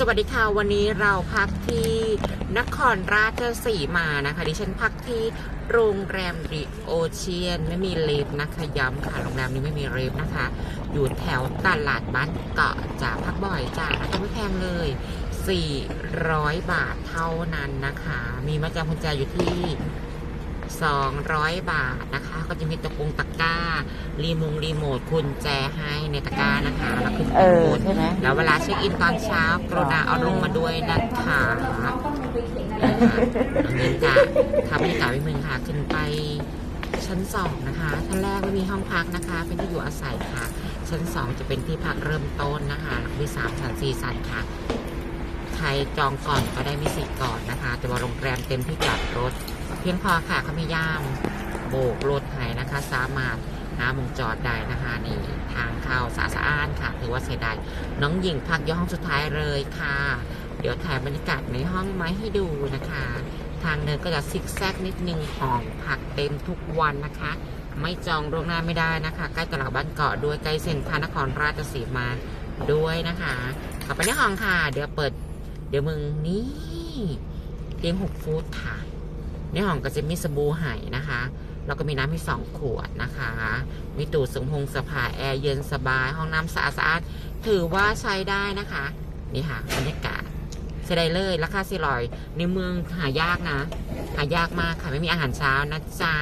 สวัสดีค่ะ วันนี้เราพักที่นครราชสีมานะคะ ดิฉันพักที่โรงแรมดิโอเชียน ไม่มีเลฟนะคะย้ำค่ะโรงแรมนี้ไม่มีเลฟนะคะ อยู่แถวตลาดบ้านเกาะจะพักบ่อยจ้าราคาไม่แพงเลย 400 บาทเท่านั้นนะคะ มีมาจำคุณแจอยู่ที่ 200 บาทนะคะ ก็จะมีตะกรุงตะกร้า รีมงรีโมทคุณแจให้ในตะกร้านะคะแล้วขึ้นเอข้างอบนใช่ไหมแล้วเวลาเช็คอินตอนเช้ากรุณาเอาลงมาด้วยนะคะนะคะอันนี้จะทำบรรยากาศวิมึงค่ะ ขึ้นไปชั้นสองนะคะชั้นแรกไม่มีห้องพักนะคะ เป็นที่อยู่อาศัยค่ะ ชั้นสองจะเป็นที่พักเริ่มต้นนะคะแล้วก็มีสามชั้นสี่ชั้นค่ะ ใครจองก่อนก็ได้มีสิทธิ์ก่อนนะคะแต่ว่าโรงแรมเต็มที่จอดรถ เพียงพอค่ะเขาไม่ย่ามโบกรถให้นะคะ สามารถหามงจอดได้นะคะนี่ทางเข้าสะสะอ้านค่ะ ถือว่าใช้ได้น้องหญิงพักอยห้องสุดท้ายเลยค่ะ เดี๋ยวถ่ายบรรยากาศในห้องไมาให้ดูนะคะ ทางเดินก็จะซิกแซกนิดนึงห้องพักเต็มทุกวันนะคะ ไม่จองล่วงหน้าไม่ได้นะคะ ใกล้ตลาดบ้านเกาะด้วยใกล้เซ็นทรัลนครราชสีมาด้วยนะคะกลับไปในห้องค่ะ เดี๋ยวเปิด เดี๋ยวมึงนี่เตียงหกฟุตค่ะ ในห้องก็จะมีสบู่ไห่นะคะแล้วก็มีน้ำมีสองขวดนะคะ มีตู้สงพงสภาแอร์เย็นสบาย ห้องน้ำสะอาดสะอาด ถือว่าใช้ได้นะคะ นี่ค่ะบรรยากาศใช้ได้เลย ราคาสี่ร้อยในเมืองหายากนะ หายากมากค่ะ ไม่มีอาหารเช้านะจ๊ะ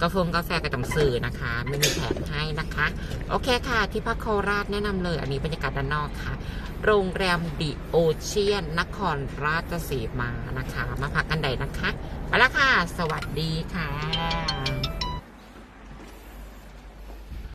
กาแฟกาแฟก็ต้องซื้อนะคะ ไม่มีแถมให้นะคะ โอเคค่ะ ที่พักโคราชแนะนำเลย อันนี้บรรยากาศด้านนอกค่ะ โรงแรมดิโอเชียน นครราชสีมานะคะ มาพักกันใดนะคะ ไปแล้วค่ะ สวัสดีค่ะ